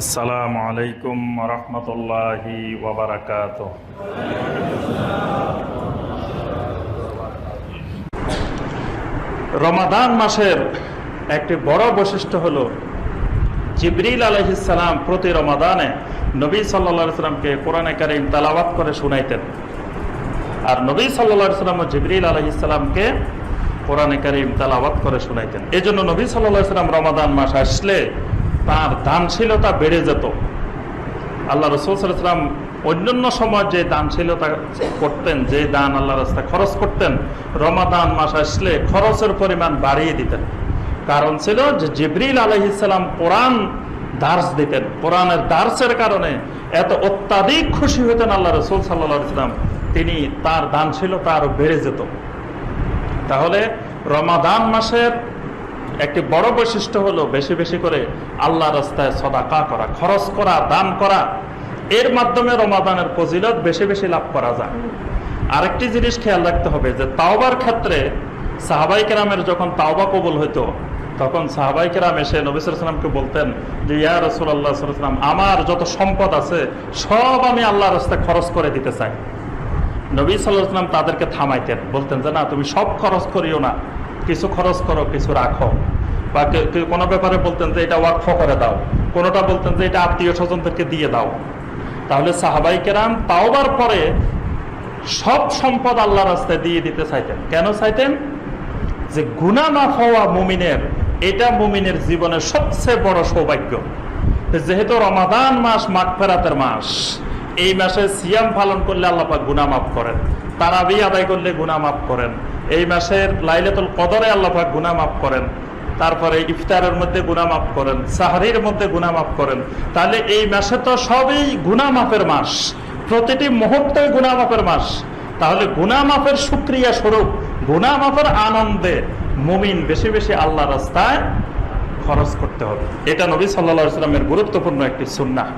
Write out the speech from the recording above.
আসসালামু আলাইকুম রহমতুল্লাহি ওবরাকাত রমাদান মাসের একটি বড় বৈশিষ্ট্য হলো, জিবরিল আলহিসাম প্রতি রমাদানে নবী সাল্লা সাল্লামকে কোরআনে কারিম তালাবাত করে শুনাইতেন। আর নবী সাল্লা সাল্লাম জিবরিল আলহিসামকে কোরআনে কারিম তালাবাত করে শুনাইতেন। এই জন্য নবী সাল্লাহ সাল্লাম রমাদান মাস আসলে তার দানশীলতা বেড়ে যেত। আল্লাহ রসুল সাল্লাম অন্যান্য সময় যে দানশীলতা করতেন, যে দান আল্লাহ রাস্তায় খরচ করতেন, রমাদান মাস আসলে খরচের পরিমাণ বাড়িয়ে দিতেন। কারণ ছিল যে জিবরিল আলহিসাল্লাম কোরআন দার্স দিতেন। কোরআনের দার্সের কারণে এত অত্যাধিক খুশি হতেন আল্লাহ রসুল সাল্লাহ ইসলাম তিনি তার দানশীলতা আরও বেড়ে যেত। তাহলে রমাদান মাসের একটি বড় বৈশিষ্ট্য হলো বেশি বেশি করে আল্লাহ রাস্তায় সদাকা করা, খরচ করা, দান করা। এর মাধ্যমে রমাদানের ফজিলত বেশি বেশি লাভ করা যায়। আরেকটি জিনিস খেয়াল রাখতে হবে যে তাওবার ক্ষেত্রে সাহাবাই কেরামের যখন তাওবা কবুল হইতো, তখন সাহাবাই কেরাম এসে নবিসামকে বলতেন যে, ইয়া রসুল্লাহ সাল্লাম আমার যত সম্পদ আছে, সব আমি আল্লাহ রাস্তায় খরচ করে দিতে চাই। নবী সাল্লাহ সাল্লাম তাদেরকে থামাইতেন, বলতেন যে, না, তুমি সব খরচ করিও না। কিছু খরচ করো, কিছু রাখো। বা কোনো ব্যাপারে বলতেন যে এটা ওয়াকফ করে দাও। কোনোটা বলতেন যে এটা আত্মীয় স্বজনদেরকে দিয়ে দাও। তাহলে সাহাবাই কেরাম তাওবার পরে সব সম্পদ আল্লাহ রাস্তায় দিয়ে দিতে চাইতেন। কেন চাইতেন? যে গুণা না হওয়া মুমিনের, এটা মুমিনের জীবনের সবচেয়ে বড় সৌভাগ্য। যেহেতু রমাদান মাস মাঘ ফেরাতের মাস, এই মাসে সিয়াম পালন করলে আল্লাহ পাক গুনাহ মাফ করেন। তারাবি আদায় করলে গুনাহ মাফ করেন। এই মাসের লাইলাতুল কদরে আল্লাহ পাক গুনাহ মাফ করেন। তারপরে ইফতারের মধ্যে গুনাহ মাফ করেন, সাহারির মধ্যে গুনাহ মাফ করেন। তাহলে এই মাসে তো সবই গুনাহ মাফের মাস। প্রতিটি মুহূর্তে গুনাহ মাফের মাস। তাহলে গুনাহ মাফের সুক্রিয়া স্বরূপ, গুনাহ মাফের আনন্দে মুমিন বেশি বেশি আল্লাহ রাস্তায় খরচ করতে হবে। এটা নবী সাল্লা সাল্লামের গুরুত্বপূর্ণ একটি সুন্নাহ।